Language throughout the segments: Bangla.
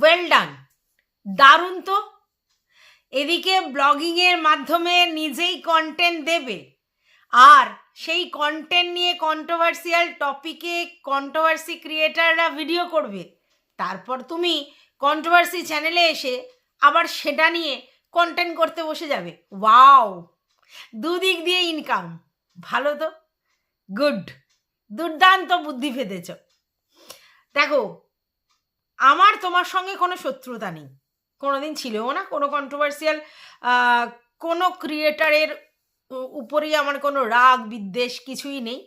ওয়েল ডান দারুণ তো। এদিকে ব্লগিংয়ের মাধ্যমে নিজেই কন্টেন্ট দেবে। আর সেই কন্টেন্ট নিয়ে কন্ট্রোভার্সিয়াল টপিকে কন্ট্রোভার্সি ক্রিয়েটাররা ভিডিও করবে। তারপর তুমি কন্ট্রোভার্সি চ্যানেলে এসে আবার সেটা নিয়ে কন্টেন্ট করতে বসে যাবে। ওয়াও দুদিক দিয়ে ইনকাম ভালো তো? গুড দুর্দান্ত বুদ্ধি ফেদেছ। দেখো আমার তোমার সঙ্গে কোনো শত্রুতা নেই। কোনোদিন ছিলও না, কোনো কন্ট্রোভার্সিয়াল কোনো ক্রিয়েটারের উপরেই আমার কোনো রাগ, বিদ্বেষ কিছুই নেই,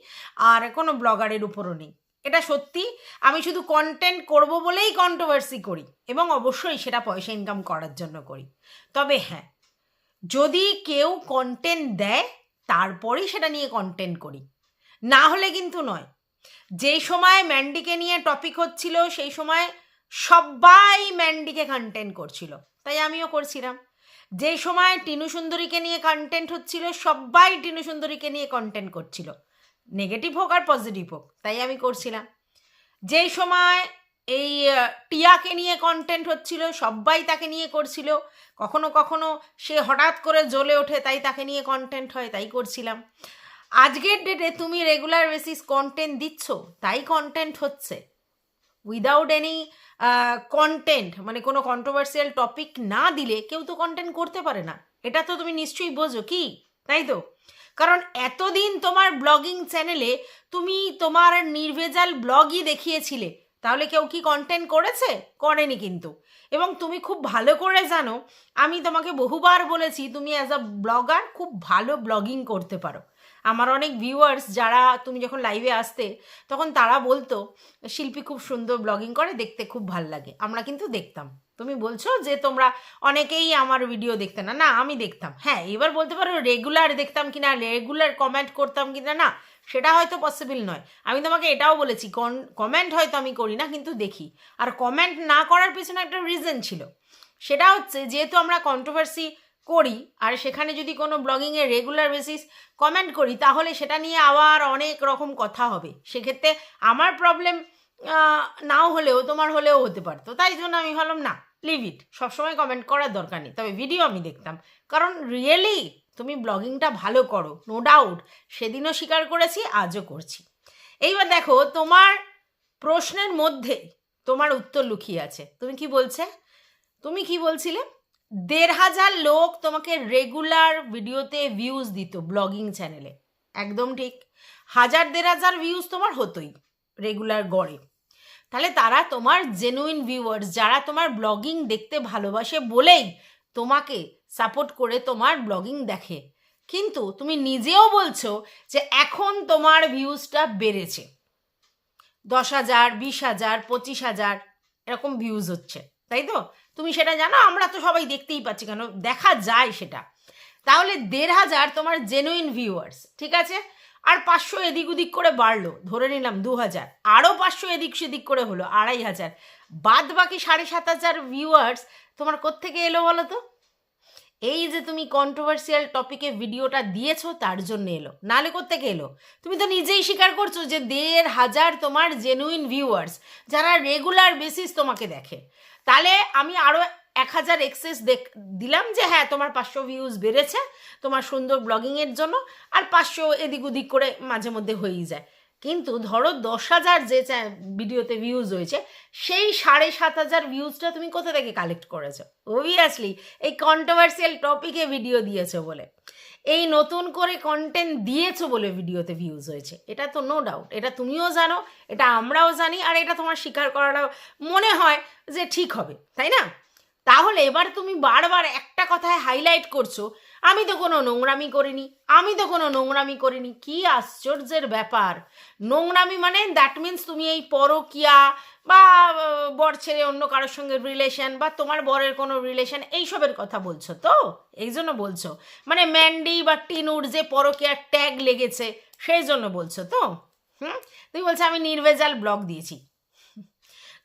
আর কোনো ব্লগারের উপরও নেই। এটা সত্যি, আমি শুধু কন্টেন্ট করব বলেই কন্ট্রোভার্সি করি, এবং অবশ্যই সেটা পয়সা ইনকাম করার জন্য করি। তবে হ্যাঁ যদি কেউ কন্টেন্ট দেয়, তারপরেই সেটা নিয়ে কন্টেন্ট করি। না হলে কিন্তু নয়। যেই সময় ম্যান্ডিকে নিয়ে টপিক হচ্ছিল, সেই সময় সবাই ম্যান্ডিকে কন্টেন্ট করছিল। তাই আমিও করছিলাম। যেই সময় টিনু সুন্দরীকে নিয়ে কন্টেন্ট হচ্ছিল সবাই টিনু সুন্দরীকে নিয়ে কন্টেন্ট করছিল। নেগেটিভ হোক আর পজিটিভ হোক, তাই আমি করছিলাম। যেই সময় এই টিয়াকে নিয়ে কন্টেন্ট হচ্ছিল সবাই তাকে নিয়ে করছিল। কখনো কখনো সে হঠাৎ করে জ্বলে ওঠে, তাই তাকে নিয়ে কন্টেন্ট হয়, তাই করছিলাম। আজকের ডেটে তুমি রেগুলার বেসিস কন্টেন্ট দিচ্ছ, তাই কন্টেন্ট হচ্ছে। উইদাউট এনি কন্টেন্ট মানে কোনো কন্ট্রোভার্সিয়াল টপিক না দিলে কেউ তো কন্টেন্ট করতে পারে না। এটা তো তুমি নিশ্চয়ই বোঝো, কি? তাই তো? কারণ এতদিন তোমার ব্লগিং চ্যানেলে তুমি তোমার নির্ভেজাল ব্লগই দেখিয়েছিলে, তাহলে কেউ কি কন্টেন্ট করেছে? করেনি কিন্তু। এবং তুমি খুব ভালো করে জানো, আমি তোমাকে বহুবার বলেছি, তুমি অ্যাজ আ ব্লগার খুব ভালো ব্লগিং করতে পারো। আমার অনেক ভিউয়ার্স যারা তুমি যখন লাইভে আসতে, তখন তারা বলতো, শিল্পী খুব সুন্দর ব্লগিং করে, দেখতে খুব ভালো লাগে। আমরা কিন্তু দেখতাম। তুমি বলছো যে তোমরা অনেকেই আমার ভিডিও দেখতে না না, আমি দেখতাম। হ্যাঁ এবার বলতে পারো রেগুলার দেখতাম কিনা রেগুলার কমেন্ট করতাম কিনা না না, সেটা হয়তো পসিবল নয়। আমি তোমাকে এটাও বলেছি কমেন্ট হয়তো আমি করি না, কিন্তু দেখি। আর কমেন্ট না করার পিছনে একটা রিজন ছিল। সেটা হচ্ছে, যেহেতু আমরা কন্ট্রোভার্সি করি আর সেখানে যদি কোনো ব্লগিংয়ে রেগুলার বেসিস কমেন্ট করি, তাহলে সেটা নিয়ে আবার অনেক রকম কথা হবে। সেক্ষেত্রে আমার প্রবলেম নাও হলেও, তোমার হলেও হতে পারতো। তাই জন্য আমি ভাবলাম, না লিভ ইট সবসময় কমেন্ট করার দরকার নেই। তবে ভিডিও আমি দেখতাম। কারণ রিয়েলি তুমি ব্লগিংটা ভালো করো নো ডাউট সেদিনও স্বীকার করেছি, আজও করছি। এইবার দেখো, তোমার প্রশ্নের মধ্যে তোমার উত্তর লুকিয়ে আছে। তুমি কি বলছে? তুমি কি বলছিলে? দেড় হাজার লোক তোমাকে রেগুলার ভিডিওতে ভিউজ দিত ব্লগিং চ্যানেলে একদম ঠিক। হাজার দেড় হাজার ভিউজ তোমার হতোই রেগুলার গড়ে। তাহলে তারা তোমার জেনুইন ভিউয়ার্স যারা তোমার ব্লগিং দেখতে ভালোবাসে বলেই তোমাকে সাপোর্ট করে তোমার ব্লগিং দেখে। কিন্তু তুমি নিজেও বলছো যে এখন তোমার ভিউজটা বেড়েছে। দশ হাজার, বিশ হাজার, পঁচিশ হাজার এরকম ভিউজ হচ্ছে। তাই তো? তুমি সেটা জানো? আমরা তো সবাই দেখতেই পাচ্ছি কেন? দেখা যায় সেটা। তাহলে দেড় হাজার তোমার জেনুইন ভিউয়ার্স ঠিক আছে? আর পাঁচশো এদিক ওদিক করে বাড়লো, ধরে নিলাম দু হাজার। আরও পাঁচশো এদিক সেদিক করে হলো, আড়াই হাজার। বাদ বাকি সাড়ে সাত হাজার ভিউয়ার্স তোমার কোত্থেকে এলো বলো তো? এই যে তুমি কন্ট্রোভার্সিয়াল টপিকে ভিডিওটা দিয়েছ, তার জন্য এলো। নালে কোত্থেকে এলো? তুমি তো নিজেই স্বীকার করছ যে দেড় হাজার তোমার জেনুইন ভিউয়ার্স যারা রেগুলার বেসিস তোমাকে দেখে। তাহলে আমি আরও এক হাজার এক্সেস দেখ, দিলাম যে হ্যাঁ তোমার পাঁচশো ভিউজ বেড়েছে, তোমার সুন্দর ব্লগিংয়ের জন্য, আর পাঁচশো এদিক ওদিক করে মাঝে মধ্যে হয়েই যায়। কিন্তু ধরো দশ হাজার যে ভিডিওতে ভিউজ হয়েছে, সেই সাড়ে সাত হাজার ভিউজটা তুমি কোথা থেকে কালেক্ট করেছ? অবভিয়াসলি এই কন্ট্রোভার্সিয়াল টপিকে ভিডিও দিয়েছ বলে। এই নতুন করে কন্টেন্ট দিয়েছ বলে ভিডিওতে ভিউজ হয়েছে। এটা তো নো ডাউট এটা তুমিও জানো, এটা আমরাও জানি, আর এটা তোমার স্বীকার করাটা মনে হয় যে ঠিক হবে, তাই না? তাহলে এবার তুমি বারবার একটা কথায় হাইলাইট করছ, আমি তো কোনো নোংরামি করিনি, আমি তো কোনো নোংরামি করিনি, কি আশ্চর্যের ব্যাপার। নোংরামি মানে দ্যাট মিন্স তুমি এই পরকিয়া বা বর ছেড়ে অন্য কারোর সঙ্গে রিলেশন বা তোমার বরের কোনো রিলেশন এইসবের কথা বলছো তো? এই জন্য বলছো। মানে ম্যান্ডি বা টিনুর যে পরকিয়ার ট্যাগ লেগেছে, সেই জন্য বলছো তো? হুম? তুমি বলছো, আমি নির্ভেজাল ব্লগ দিয়েছি।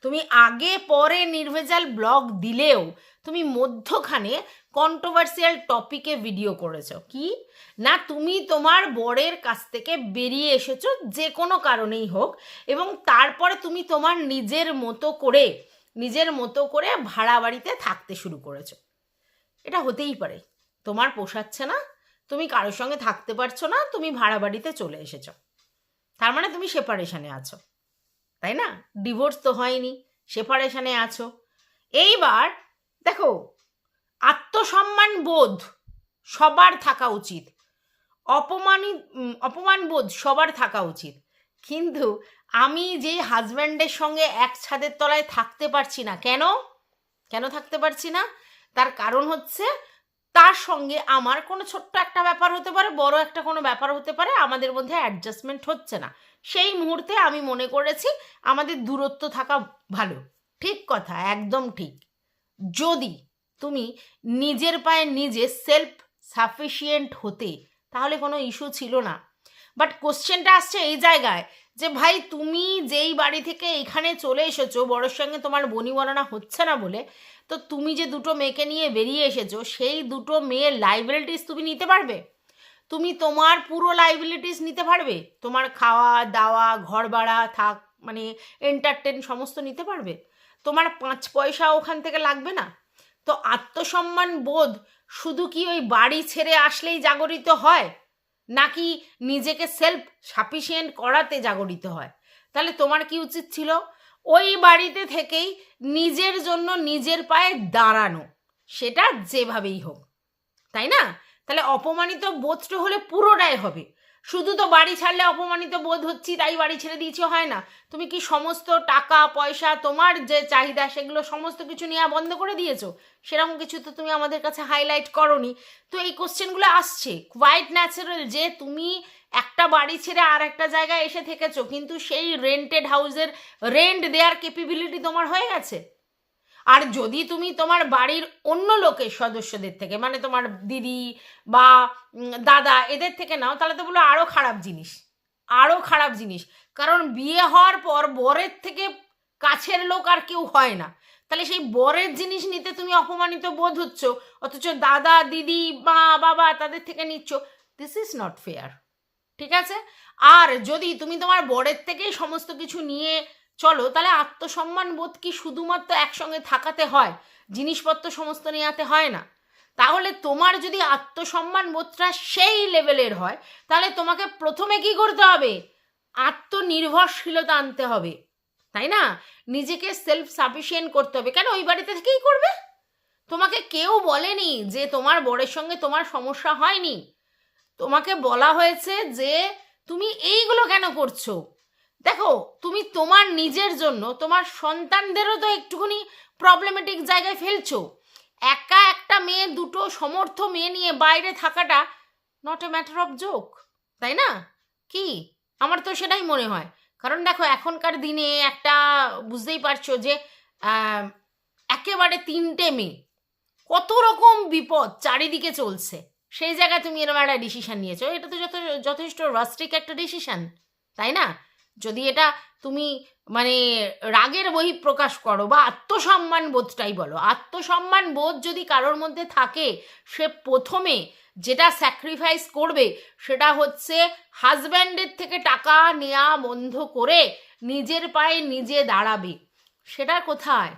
তুমি আগে পরে নির্ভেজাল ব্লগ দিলেও, তুমি মধ্যখানে কন্ট্রোভার্সিয়াল টপিকে ভিডিও করেছ। কি? না, তুমি তোমার বরের কাছ থেকে বেরিয়ে এসেছ, যে কোনো কারণেই হোক, এবং তারপরে তুমি তোমার নিজের মতো করে, নিজের মতো করে ভাড়া বাড়িতে থাকতে শুরু করেছ। এটা হতেই পারে। তোমার পোষাচ্ছে না, তুমি কারোর সঙ্গে থাকতে পারছ না, তুমি ভাড়া বাড়িতে চলে এসেছ। তার মানে তুমি সেপারেশনে আছো। তাই না? ডিভোর্স তো হয়নি সেপারেশনে আছো। এইবার দেখো আত্মসম্মান বোধ সবার থাকা উচিত। অপমানিত অপমান বোধ সবার থাকা উচিত। কিন্তু আমি যে হাজব্যান্ডের সঙ্গে এক ছাদের তলায় থাকতে পারছি না, কেন? কেন থাকতে পারছি না? তার কারণ হচ্ছে তার সঙ্গে আমার কোনো ছোট্ট একটা ব্যাপার হতে পারে, বড় একটা কোনো ব্যাপার হতে পারে, আমাদের মধ্যে অ্যাডজাস্টমেন্ট হচ্ছে না। সেই মুহূর্তে আমি মনে করেছি আমাদের দূরত্ব থাকা ভালো। ঠিক কথা, একদম ঠিক। যদি তুমি নিজের পায়ে নিজে সেলফ সাফিসিয়েন্ট হতে, তাহলে কোনো ইস্যু ছিল না। বাট কোশ্চেনটা আসছে এই জায়গায় যে, ভাই, তুমি যেই বাড়ি থেকে এখানে চলে এসেছ, বড়োর সঙ্গে তোমার বনি বনিবরণা হচ্ছে না বলে, তো তুমি যে দুটো মেয়েকে নিয়ে বেরিয়ে এসেছ, সেই দুটো মেয়ের লাইবিলিটিস তুমি নিতে পারবে? তুমি তোমার পুরো লাইবিলিটিস নিতে পারবে? তোমার খাওয়া, দাওয়া ঘর ভাড়া থাক মানে এন্টারটেন সমস্ত নিতে পারবে? তোমার পাঁচ পয়সা ওখান থেকে লাগবে না? তো আত্মসম্মান বোধ শুধু কি ওই বাড়ি ছেড়ে আসলেই জাগরিত হয়? নাকি নিজেকে সেলফ সাফিসিয়েন্ট করাতে জাগরিত হয়? তাহলে তোমার কি উচিত ছিল? ওই বাড়িতে থেকেই নিজের জন্য নিজের পায়ে দাঁড়ানো, সেটা যেভাবেই হোক। তাই না? তাহলে অপমানিত বোধটা হলে পুরোটাই হবে। শুধু তো বাড়ি ছাড়লে অপমানিত বোধ হচ্ছি, তাই বাড়ি ছেড়ে দিয়েছি, হয় না। তুমি কি সমস্ত টাকা, পয়সা, তোমার যে চাহিদা, সেগুলো সমস্ত কিছু নেওয়া বন্ধ করে দিয়েছ? সেরকম কিছু তো তুমি আমাদের কাছে হাইলাইট করনি। তো এই কোশ্চেনগুলো আসছে। কোয়াইট ন্যাচারাল যে তুমি একটা বাড়ি ছেড়ে আর একটা জায়গায় এসে থেকেছো, কিন্তু সেই রেন্টেড হাউসের রেন্ট দেওয়ার ক্যাপেবিলিটি তোমার হয়ে গেছে। আর যদি তুমি তোমার বাড়ির অন্য লোকের সদস্যদের থেকে মানে তোমার দিদি বা দাদা এদের থেকে নাও, তাহলে তো বলো আরও খারাপ জিনিস আরও খারাপ জিনিস। কারণ বিয়ে হওয়ার পর বরের থেকে কাছের লোক আর কেউ হয় না। তাহলে সেই বরের জিনিস নিতে তুমি অপমানিত বোধ হচ্ছ, অথচ দাদা, দিদি মা বাবা তাদের থেকে নিচ্ছ। দিস ইজ নট ফেয়ার ঠিক আছে? আর যদি তুমি তোমার বরের থেকেই সমস্ত কিছু নিয়ে চলো, তাহলে আত্মসম্মান বোধ কি শুধুমাত্র একসঙ্গে থাকাতে হয়? জিনিসপত্র সমস্ত নেওয়াতে হয় না। তাহলে তোমার যদি আত্মসম্মান বোধটা সেই লেভেলের হয়, তাহলে তোমাকে প্রথমে কি করতে হবে? আত্মনির্ভরশীলতা আনতে হবে। তাই না? নিজেকে সেলফ সাফিসিয়েন্ট করতে হবে। কেন? ওই বাড়িতে থেকেই করবে। তোমাকে কেউ বলেনি যে তোমার বরের সঙ্গে তোমার সমস্যা হয়নি। তোমাকে বলা হয়েছে যে তুমি এইগুলো কেন করছ? দেখো, তুমি তোমার নিজের জন্য, তোমার সন্তানদেরও তো একটুখানি প্রবলেমেটিক জায়গায় ফেলছো। একা একটা মেয়ে, দুটো সমর্থ মেয়ে নিয়ে বাইরে থাকাটা not a matter of joke তাই না? কি? আমার তো সেটাই মনে হয়। কারণ দেখো, এখনকার দিনে একটা বুঝতেই পারছ যে একেবারে তিনটে মেয়ে, কত রকম বিপদ চারিদিকে চলছে। সেই জায়গায় তুমি এরকম একটা ডিসিশন নিয়েছো। এটা তো যথে, যথেষ্ট রাস্ট্রিক একটা ডিসিশন তাই না? যদি এটা তুমি মানে রাগের বহি প্রকাশ করো বা আত্মসম্মান বোধটাই বলো, আত্মসম্মান বোধ যদি কারোর মধ্যে থাকে, সে প্রথমে যেটা স্যাক্রিফাইস করবে সেটা হচ্ছে হাজব্যান্ডের থেকে টাকা নেওয়া বন্ধ করে নিজের পায়ে নিজে দাঁড়াবে। সেটা কোথায়?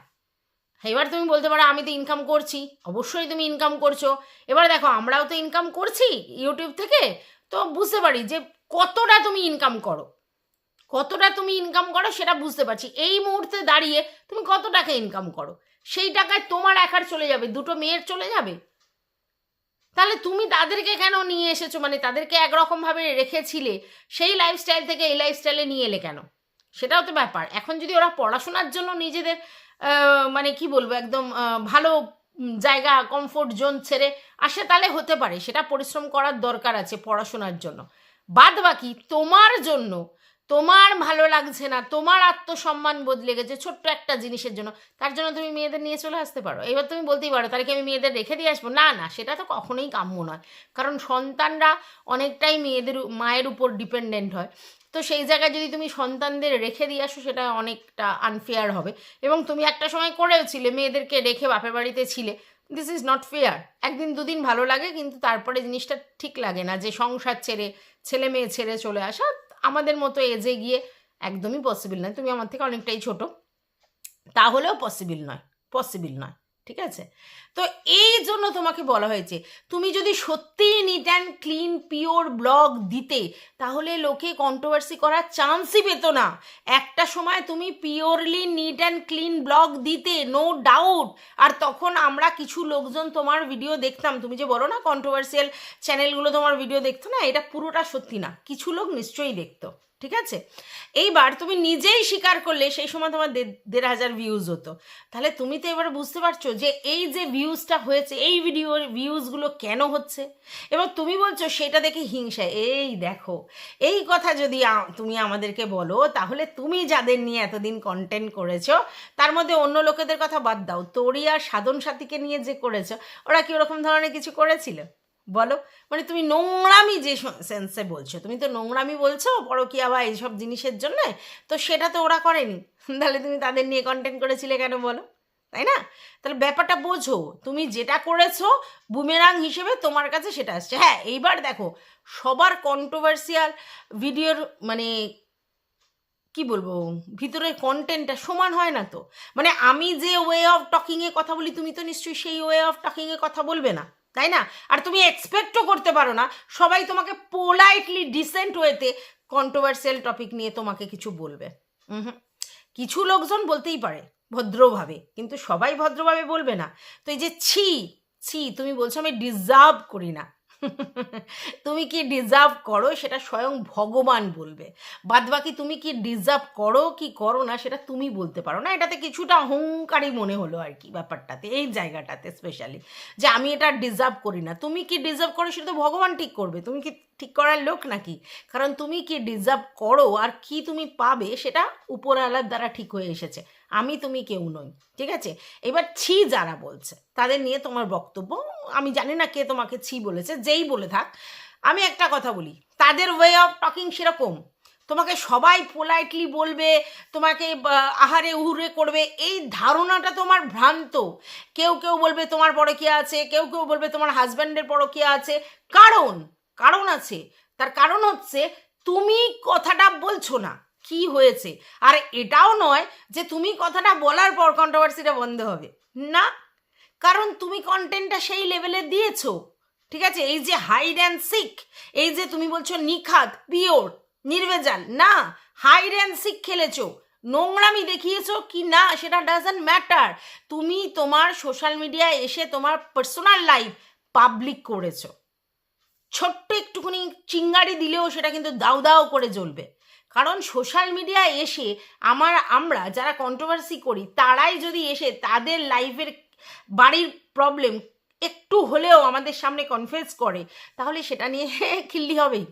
এবার তুমি বলতে পারো, আমি তো ইনকাম করছি, অবশ্যই তুমি ইনকাম করছ। এবার দেখো, আমরাও তো ইনকাম করছি ইউটিউব থেকে, তো বুঝতে পারি যে কতটা তুমি ইনকাম করো। কতটা তুমি ইনকাম করো সেটা বুঝতে পারছি। এই মুহূর্তে দাঁড়িয়ে তুমি কত টাকা ইনকাম করো? সেই টাকায় তোমার একার চলে যাবে, দুটো মেয়ের চলে যাবে? তাহলে তুমি তাদেরকে কেন নিয়ে এসেছ? মানে তাদেরকে একরকমভাবে রেখেছিলে, সেই লাইফস্টাইল থেকে এই লাইফস্টাইলে নিয়ে এলে কেন? সেটাও তো ব্যাপার। এখন যদি ওরা পড়াশোনার জন্য নিজেদের মানে কি বলব, একদম ভালো জায়গা কমফোর্ট জোন ছেড়ে আসে তাহলে হতে পারে। সেটা পরিশ্রম করার দরকার আছে পড়াশোনার জন্য। বাদ বাকি তোমার জন্য তোমার ভালো লাগছে না, তোমার আত্মসম্মান বদলে গেছে ছোট্ট একটা জিনিসের জন্য। তার জন্য তুমি মেয়েদের নিয়ে চলে আসতে পারো। এবার তুমি বলতেই পারো, তাহলে কি আমি মেয়েদের রেখে দিয়ে আসব? না না, সেটা তো কখনোই কাম্য নয়। কারণ সন্তানরা অনেকটাই মেয়েদের মায়ের উপর ডিপেন্ডেন্ট হয়। তো সেই জায়গায় যদি তুমি সন্তানদের রেখে দিয়ে আসো, সেটা অনেকটা আনফেয়ার হবে। এবং তুমি একটা সময় করেও ছিলে, মেয়েদেরকে রেখে বাপের বাড়িতে ছিলে। দিস ইজ নট ফেয়ার একদিন দুদিন ভালো লাগে, কিন্তু তারপরে জিনিসটা ঠিক লাগে না যে সংসার ছেড়ে, ছেলে মেয়ে ছেড়ে চলে আসা আমাদের মতো এজে গিয়ে একদমই পসিবল নয়। তুমি আমার থেকে অনেকটাই ছোট। তাহলেও পসিবল নয়। পসিবল নয়। ঠিক আছে? তো এই জন্য তোমাকে বলা হয়েছে, তুমি যদি সত্যিই neat and clean pure blog দিতে, তাহলে লোকে কন্ট্রোভার্সি করার চান্সই পেত না। একটা সময় তুমি purely neat and clean blog দিতে নো ডাউট আর তখন আমরা কিছু লোকজন তোমার ভিডিও দেখতাম। তুমি যে বলো না কন্ট্রোভার্সিয়াল চ্যানেলগুলো তোমার ভিডিও দেখতো না, এটা পুরোটা সত্যি না। কিছু লোক নিশ্চয়ই দেখতো। ঠিক আছে? এইবার তুমি নিজেই স্বীকার করলে সেই সময় তোমার দেড় হাজার ভিউজ হতো। তাহলে তুমি তো এবার বুঝতে পারছ যে এই যে ভিউজটা হয়েছে, এই ভিডিওর ভিউজগুলো কেন হচ্ছে? এবং তুমি বলছো সেটা দেখে হিংসা। এই দেখো, এই কথা যদি তুমি আমাদেরকে বলো, তাহলে তুমি যাদের নিয়ে এতদিন কন্টেন্ট করেছ, তার মধ্যে অন্য লোকেদের কথা বাদ দাও। আর সাধন সাথীকে নিয়ে যে করেছ, ওরা কি ওরকম ধরনের কিছু করেছিল? বলো মানে তুমি নোংরামি যে সেন্সে বলছো, তুমি তো নোংরামি বলছো পরকিয়া বা এইসব জিনিসের জন্য, তো সেটা তো ওরা করেনি। তাহলে তুমি তাদের নিয়ে কন্টেন্ট করেছিলে কেন বলো? তাই না? তাহলে ব্যাপারটা বোঝো, তুমি যেটা করেছ বুমেরাং হিসেবে তোমার কাছে সেটা আসছে। হ্যাঁ এইবার দেখো, সবার কন্ট্রোভার্সিয়াল ভিডিওর মানে কি বলব, ভিতরের কন্টেন্টটা সমান হয় না তো। মানে আমি যে ওয়ে অফ টকিংয়ে কথা বলি, তুমি তো নিশ্চয়ই সেই ওয়ে অফ টকিংয়ে কথা বলবে না। তাই না? আর তুমি এক্সপেক্টও করতে পারো না। সবাই তোমাকে পোলাইটলি ডিসেন্ট ওয়েতে কন্ট্রোভার্সিয়াল টপিক নিয়ে তোমাকে কিছু বলবে। হুম। কিছু লোকজন বলতেই পারে, ভদ্রভাবে, কিন্তু সবাই ভদ্রভাবে বলবে না। তো এই যে ছি ছি, তুমি বলছো আমি ডিজার্ভ করি না। তুমি কি ডিজার্ভ করো? সেটা স্বয়ং ভগবান বলবে। বাদবাকি তুমি কি ডিজার্ভ করো কি করো না, সেটা তুমি বলতে পারো না। এটাতে কিছুটা অহংকারী মনে হলো আর কি ব্যাপারটাতে, এই জায়গাটাতে স্পেশালি যে আমি এটা ডিজার্ভ করি না। তুমি কি ডিজার্ভ করো সেটা তো ভগবান ঠিক করবে। তুমি কি ঠিক করার লোক নাকি? কারণ তুমি কি ডিজার্ভ করো আর কি তুমি পাবে, সেটা উপরওয়ালার দ্বারা ঠিক হয়ে এসেছে। আমি তুমি কেউ নই, ঠিক আছে? এবার ছি যারা বলছে, তাদের নিয়ে তোমার বক্তব্য, আমি জানি না কে তোমাকে ছি বলেছে, যেই বলে থাক। আমি একটা কথা বলি, তাদের ওয়ে অফ টকিং সেরকম। তোমাকে সবাই পোলাইটলি বলবে, তোমাকে আহারে উহুরে করবে, এই ধারণাটা তোমার ভ্রান্ত। কেউ কেউ বলবে তোমার পরে পরকিয়া আছে, কেউ কেউ বলবে তোমার হাজব্যান্ডের পরে পরকিয়া আছে। কারণ কারণ আছে। তার কারণ হচ্ছে, তুমি কথাটা বলছো না। কি হয়েছে? আর এটাও নয় যে তুমি কথাটা বলার পর কন্ট্রোভার্সিটা বন্ধ হবে। না, কারণ তুমি কন্টেন্টটা সেই লেভেলে দিয়েছ। ঠিক আছে? এই যে হাইড অ্যান্ড সিক এই যে তুমি বলছো নিখাত পিওর, নির্ভেজাল, না হাইড অ্যান্ড সিক খেলেছো। নোংরামি দেখিয়েছো কি না, সেটা ডাজন্ট ম্যাটার তুমি তোমার সোশ্যাল মিডিয়ায় এসে তোমার পার্সোনাল লাইফ পাবলিক করেছ। ছোট্ট একটুখানি চিঙ্গারি দিলেও সেটা কিন্তু দাউ দাও করে জ্বলবে। কারণ সোশ্যাল মিডিয়া এসে আমার, আমরা যারা কন্ট্রোভার্সি করি, তারাই যদি এসে তাদের লাইফের বাড়ির প্রবলেম একটু হলেও আমাদের সামনে কনফেস করে, তাহলে সেটা নিয়ে খিল্লি হবেই।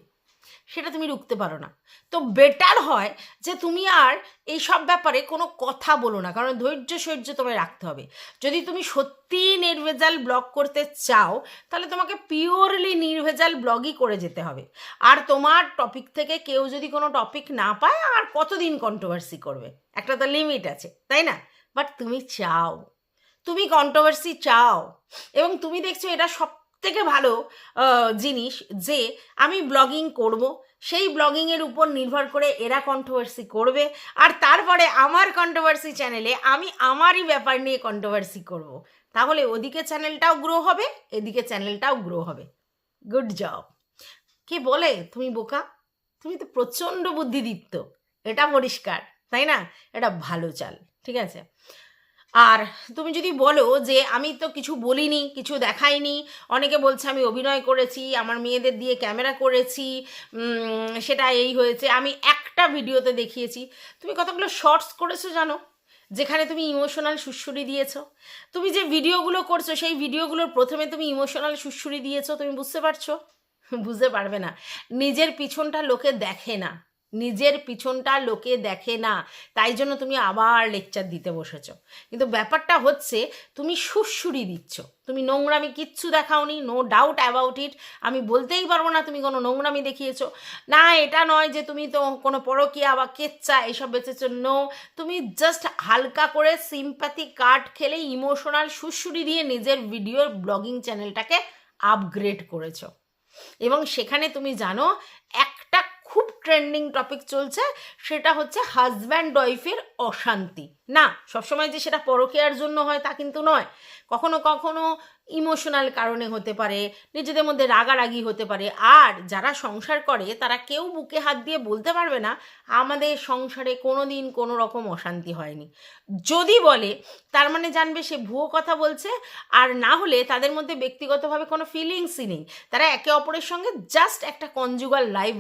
সেটা তুমি রুখতে পারো না। তো বেটার হয় যে তুমি আর এই সব ব্যাপারে কোনো কথা বলো না, কারণ ধৈর্য সহ্য তোমায় রাখতে হবে। যদি তুমি সত্যিই নির্ভেজাল ব্লগ করতে চাও, তাহলে তোমাকে পিওরলি নির্ভেজাল ব্লগই করে যেতে হবে। আর তোমার টপিক থেকে কেউ যদি কোনো টপিক না পায়, আর কতদিন কন্ট্রোভার্সি করবে? একটা তো লিমিট আছে, তাই না? বাট তুমি চাও। তুমি কন্ট্রোভার্সি চাও। এবং তুমি দেখছ এটা সব থেকে ভালো জিনিস যে আমি ব্লগিং করব, সেই ব্লগিংয়ের উপর নির্ভর করে এরা কন্ট্রোভার্সি করবে আর তারপরে আমার কন্ট্রোভার্সি চ্যানেলে আমি আমারই ব্যাপার নিয়ে কন্ট্রোভার্সি করব। তাহলে ওদিকে চ্যানেলটাও গ্রো হবে, এদিকে চ্যানেলটাও গ্রো হবে। গুড জব কে বলে, তুমি বোকা? তুমি তো প্রচণ্ড বুদ্ধিদীপ্ত। এটা পরিষ্কার, তাই না? এটা ভালো চাল, ঠিক আছে? আর তুমি যদি বলো যে আমি তো কিছু বলিনি, কিছু দেখাইনি, অনেকে বলছে আমি অভিনয় করেছি, আমার মেয়েদের দিয়ে ক্যামেরা করেছি সেটা এই হয়েছে, আমি একটা ভিডিওতে দেখিয়েছি। তুমি কতগুলো শর্টস করেছ জানো? যেখানে তুমি ইমোশনাল সুশ্রুরি দিয়েছ। তুমি যে ভিডিওগুলো করছ, সেই ভিডিওগুলোর প্রথমে তুমি ইমোশনাল সুশ্রুরি দিয়েছ, তুমি বুঝতে পারছ? বুঝতে পারবে না। নিজের পিছনটা লোকে দেখে না। নিজের পিছনটা লোকে দেখে না, তাই জন্য তুমি আবার লেকচার দিতে বসেছো। কিন্তু ব্যাপারটা হচ্ছে, তুমি সুরসুরি দিচ্ছ। তুমি নোংরামি কিচ্ছু দেখাওনি নো ডাউট অ্যাবাউট ইট আমি বলতেই পারব না তুমি কোনো নোংরামি দেখিয়েছো। না, এটা নয় যে তুমি তো কোনো পরকিয়া বা কেচ্চা এসব বেঁচেছো। নো তুমি জাস্ট হালকা করে সিম্প্যাথি কার্ড খেলে ইমোশনাল সুরসুরি দিয়ে নিজের ভিডিওর ব্লগিং চ্যানেলটাকে আপগ্রেড করেছ। এবং সেখানে তুমি জানো খুব ট্রেন্ডিং টপিক চলছে, সেটা হচ্ছে হাজব্যান্ড ওয়াইফের অশান্তি। না, সবসময় যে সেটা পরকীয়ার জন্য হয় তা কিন্তু নয়। কখনো কখনো ইমোশনাল কারণে হতে পারে, নিজেদের মধ্যে রাগারাগি হতে পারে। আর যারা সংসার করে, তারা কেউ বুকে হাত দিয়ে বলতে পারবে না, আমাদের সংসারে কোনো দিন কোনো রকম অশান্তি হয়নি। যদি বলে, তার মানে জানবে সে ভুয়ো কথা বলছে, আর না হলে তাদের মধ্যে ব্যক্তিগতভাবে কোনো ফিলিংসই নেই। তারা একে অপরের সঙ্গে জাস্ট একটা কনজুগাল লাইফ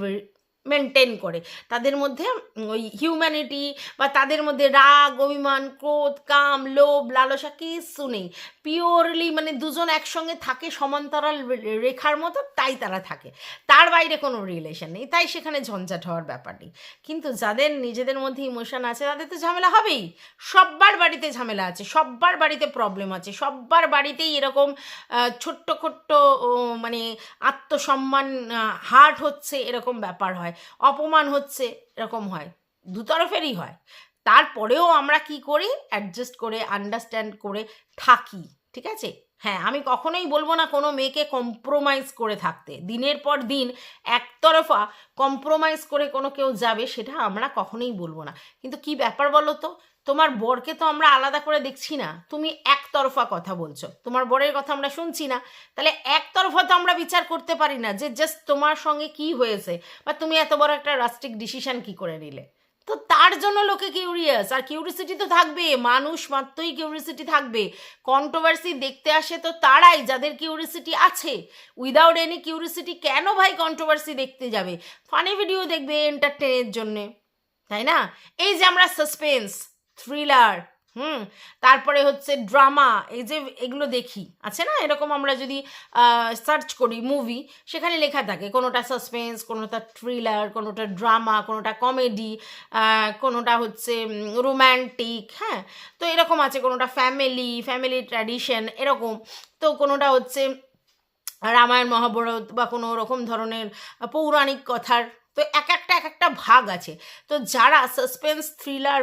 মেনটেন করে। তাদের মধ্যে ওই হিউম্যানিটি বা তাদের মধ্যে রাগ অভিমান ক্রোধ কাম লোভ লালসা কিছু নেই। পিওরলি মানে দুজন একসঙ্গে থাকে সমান্তরাল রেখার মতো তাই তারা থাকে। তার বাইরে কোনো রিলেশন নেই তাই সেখানে ঝঞ্ঝাট হওয়ার ব্যাপার নেই কিন্তু যাদের নিজেদের মধ্যে ইমোশন আছে তাদের তো ঝামেলা হবেই। সব্বার বাড়িতে ঝামেলা আছে সব্বার বাড়িতে প্রবলেম আছে সব্বার বাড়িতেই এরকম ছোট্ট ও, মানে আত্মসম্মান হার্ট হচ্ছে এরকম ব্যাপার হয়। অপমান হচ্ছে, এরকম হয়। দুতরফেরই হয়। তারপরেও আমরা কি করি? অ্যাডজাস্ট করে আন্ডারস্ট্যান্ড করে থাকি, ঠিক আছে? হ্যাঁ আমি কখনোই বলব না কোনো মেয়েকে কম্প্রোমাইজ করে থাকতে। দিনের পর দিন একতরফা কম্প্রোমাইজ করে কোনো কেউ যাবে, সেটা আমরা কখনোই বলব না। কিন্তু কি ব্যাপার বলো তো তোমার বরকে তো আমরা আলাদা করে দেখছি না। তুমি একতরফা কথা বলছো। তোমার বরের কথা আমরা শুনছি না। তাহলে একতরফা তো আমরা বিচার করতে পারি না যে জাস্ট তোমার সঙ্গে কি হয়েছে বা তুমি এত বড় একটা রাস্টিক ডিসিশন কি করে নিলে। তো তার জন্য লোকে কিউরিয়াস আর কিউরিসিটি তো থাকবে। মানুষ মাত্রই কিউরিসিটি থাকবে। কন্ট্রোভার্সি দেখতে আসে তো তারাই যাদের কিউরিসিটি আছে। উইদাউট এনি কিউরিসিটি কেন ভাই কন্ট্রোভার্সি দেখতে যাবে? ফানি ভিডিও দেখবে এন্টারটেনের জন্যে। তাই না? এই যে আমরা সাসপেন্স থ্রিলার, হুম, তারপরে হচ্ছে ড্রামা, এই যে এগুলো দেখি, আছে না? এরকম আমরা যদি সার্চ করি মুভি, সেখানে লেখা থাকে, কোনোটা সাসপেন্স, কোনোটা থ্রিলার, কোনোটা ড্রামা, কোনোটা কমেডি কোনোটা হচ্ছে রোম্যান্টিক হ্যাঁ? তো এরকম আছে, কোনোটা ফ্যামিলি ফ্যামিলি ট্র্যাডিশন, এরকম। তো কোনোটা হচ্ছে রামায়ণ, মহাভারত বা কোনো রকম ধরনের পৌরাণিক কথার, তো এক একটা এক একটা ভাগ আছে। তো যারা সাসপেন্স, থ্রিলার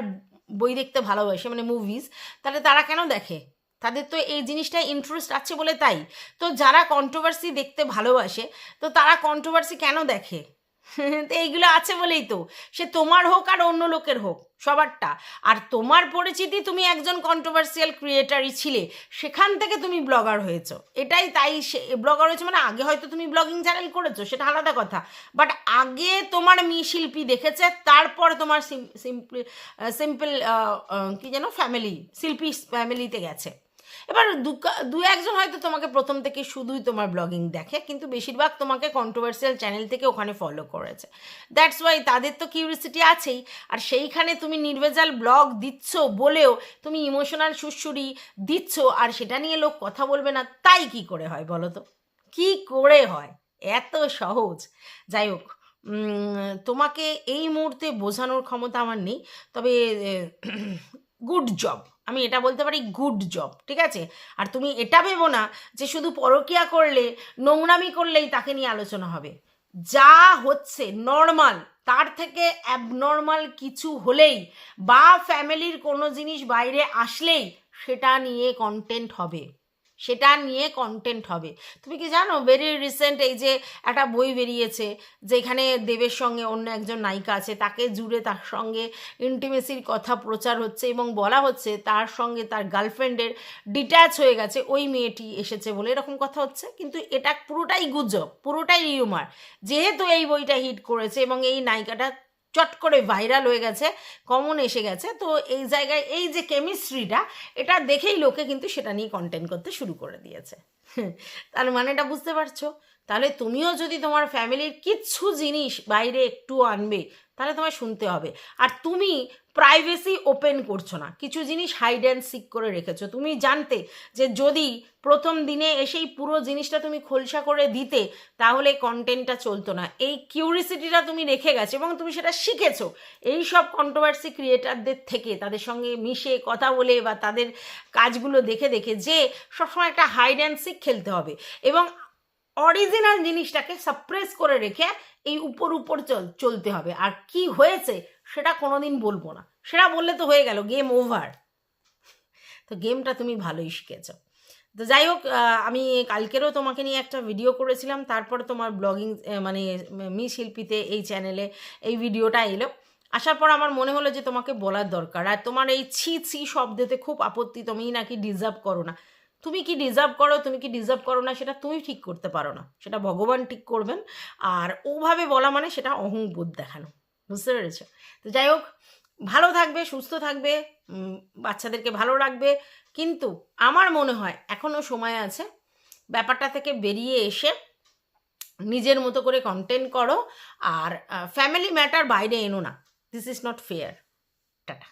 বই দেখতে ভালোবাসে মানে মুভিজ তাহলে তারা কেন দেখে? তাদের তো এই জিনিসটা ইন্টারেস্ট আছে বলে তাই। তো যারা কন্ট্রোভার্সি দেখতে ভালোবাসে, তো তারা কন্ট্রোভার্সি কেন দেখে? তো এইগুলো আছে বলেই তো। সে তোমার হোক আর অন্য লোকের হোক, সবারটা। আর তোমার পরিচিতি তুমি একজন কন্ট্রোভার্সিয়াল ক্রিয়েটারই ছিলে, সেখান থেকে তুমি ব্লগার হয়েছো। এটাই তাই সে ব্লগার হয়েছে মানে আগে হয়তো তুমি ব্লগিং চ্যানেল করেছ, সেটা আলাদা কথা। বাট আগে তোমার মি শিল্পী দেখেছে, তারপর তোমার সিম্পল সিম্পল কি যেন ফ্যামিলি শিল্পী ফ্যামিলিতে গেছে। এবার দু একজন হয়তো তোমাকে প্রথম থেকে শুধুই তোমার ব্লগিং দেখে, কিন্তু বেশিরভাগ তোমাকে কন্ট্রোভার্সিয়াল চ্যানেল থেকে ওখানে ফলো করেছে। দ্যাটস ওয়াই তাদের তো কিউরিসিটি আছেই, আর সেইখানে তুমি নির্ভেজাল ব্লগ দিচ্ছ বলেও তুমি ইমোশনাল সুরসুরি দিচ্ছ, আর সেটা নিয়ে লোক কথা বলবে না, তাই কি করে হয় বলো তো? কি করে হয়? এত সহজ। যাই হোক তোমাকে এই মুহূর্তে বোঝানোর ক্ষমতা আমার নেই, তবে গুড জব আমি এটা বলতে পারি গুড জব ঠিক আছে? আর তুমি এটা ভেবো না যে শুধু পরকিয়া করলে, নোংরামি করলেই তাকে নিয়ে আলোচনা হবে। যা হচ্ছে নর্মাল তার থেকে অ্যাবনর্মাল কিছু হলেই বা ফ্যামিলির কোনো জিনিস বাইরে আসলেই সেটা নিয়ে কন্টেন্ট হবে। সেটা নিয়ে কন্টেন্ট হবে। তুমি কি জানো ভেরি রিসেন্ট এই যে একটা বই বেরিয়েছে, যেখানে দেবের সঙ্গে অন্য একজন নায়িকা আছে, তাকে জুড়ে তার সঙ্গে ইন্টিমেসির কথা প্রচার হচ্ছে এবং বলা হচ্ছে তার সঙ্গে তার গার্লফ্রেন্ডের ডিট্যাচ হয়ে গেছে, ওই মেয়েটি এসেছে বলে এরকম কথা হচ্ছে। কিন্তু এটা পুরোটাই গুজব, পুরোটাই রিউমার যেহেতু এই বইটা হিট করেছে এবং এই নায়িকাটা চট করে ভাইরাল হয়ে গেছে কমন এসে গেছে। তো এই জায়গায় এই যে কেমিস্ট্রিটা এটা দেখেই লোকে কিন্তু সেটা নিয়ে কন্টেন্ট করতে শুরু করে দিয়েছে। তার মানেটা বুঝতে পারছ? তাহলে তুমিও যদি তোমার ফ্যামিলির কিচ্ছু জিনিস বাইরে একটু আনবে, তাহলে তোমায় শুনতে হবে। আর তুমি প্রাইভেসি ওপেন করছ না। কিছু জিনিস হাইড অ্যান্ড সিক করে রেখেছো। তুমি জানতে যে যদি প্রথম দিনে এসেই পুরো জিনিসটা তুমি খোলসা করে দিতে, তাহলে কন্টেন্টটা চলতো না। এই কিউরিসিটিটা তুমি রেখে গেছো এবং তুমি সেটা শিখেছো। এই সব কন্ট্রোভার্সি ক্রিয়েটারদের থেকে, তাদের সঙ্গে মিশে কথা বলে বা তাদের কাজগুলো দেখে দেখে যে সবসময় একটা হাইড অ্যান্ড সিক খেলতে হবে। এবং অরিজিনাল জিনিসটাকে সাপ্রেস করে রেখে এই উপর উপর চল, চলতে হবে। আর কি হয়েছে সেটা কোনোদিন বলব না। সেটা বললে তো হয়ে গেল গেম ওভার তো গেমটা তুমি ভালোই শিখেছ। তো যাই হোক আমি কালকেরও তোমাকে নিয়ে একটা ভিডিও করেছিলাম, তারপরে তোমার ব্লগিং মানে মি শিল্পীতে এই চ্যানেলে এই ভিডিওটা এলো। আসার পর আমার মনে হলো যে তোমাকে বলার দরকার। আর তোমার এই ছি ছি শব্দতে খুব আপত্তি তুমি নাকি ডিজার্ভ করো না। তুমি কি ডিজার্ভ করো, তুমি কি ডিজার্ভ করো না, সেটা তুমি ঠিক করতে পারো না। সেটা ভগবান ঠিক করবেন। আর ওভাবে বলা মানে সেটা অহংবোধ দেখানো। বুঝতে পেরেছ? তো যাই হোক, ভালো থাকবে, সুস্থ থাকবে বাচ্চাদেরকে ভালো রাখবে। কিন্তু আমার মনে হয় এখনও সময় আছে ব্যাপারটা থেকে বেরিয়ে এসে নিজের মতো করে কন্টেন্ট করো। আর ফ্যামিলি ম্যাটার বাইরে এনো না। This is not fair tata.